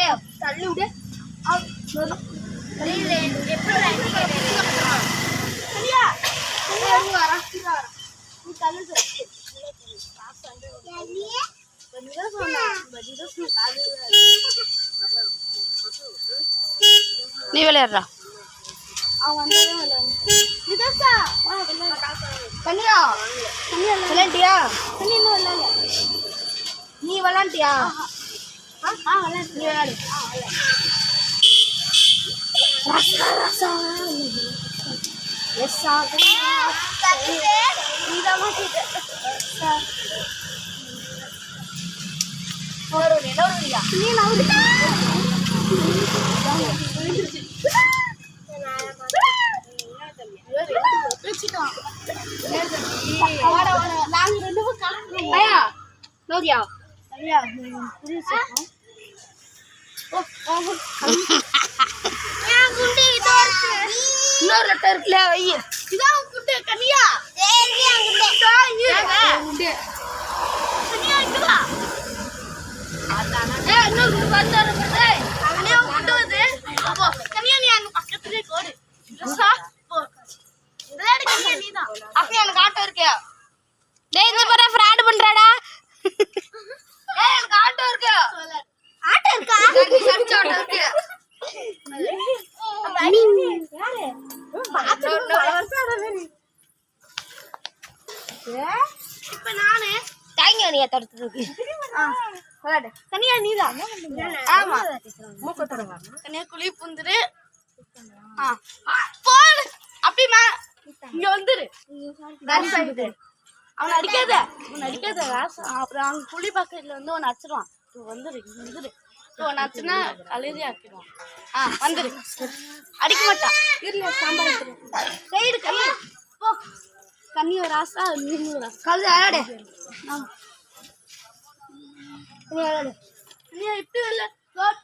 ஏய் தள்ளி விடு. நீ விளையாடுறா. விளையாண்டியா? நீ விளையாண்டியா? நவுறியா நாங்க ரெண்டு பேரும் ஐயா நோதியா ஐயா புரியுது இன்னொரு லெட்டர் இருக்குல்ல வை இதான் குண்டு கனியா குண்டு. கனியா இங்க. வா. ஏய், இன்னொரு குண்டு வந்தாரு ஏய், கனியா குண்டு வருது அப்போ கனியா நீ அங்க பக்கத்துலயே போடு. சா, போ. விளையாடு கனியா நீதான் அப்ப எனக்கு ஆட்டோ இருக்கே டேய் இப்ப நானு தாங்க நீ தடுத்து விளையாடு. கனியா நீதான் ஆமா. கனியா குழி புந்துரு. ஆ. போடு. அப்படிமா இங்க வந்துரு. அவன் அடிக்காத. அவன் அடிக்காத. அப்புறம் அவங்க குழி பக்கத்துல வந்து அவன் அடிச்சிருவான். இப்போ வந்துரு இங்க வந்துரு. அவன் அடிச்சுனா அழுதி ஆக்கிடுவான். ஆ வந்துரு. அடிக்க மாட்டான். இருல சாம்பார் சைடு கண்ணி. போ கண்ணி ஒரு ராசா நீ ஒரு ராசா கழுது விளையாடு ஆமா நீ விளையாடு நீ இப்படி இல்ல கோட்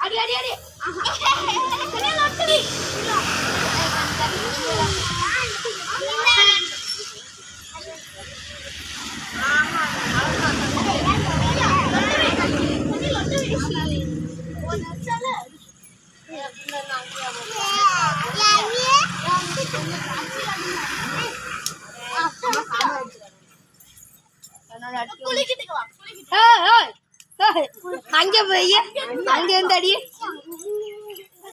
அடி அடி அடி அங்க போய் அங்க இருந்து அடி.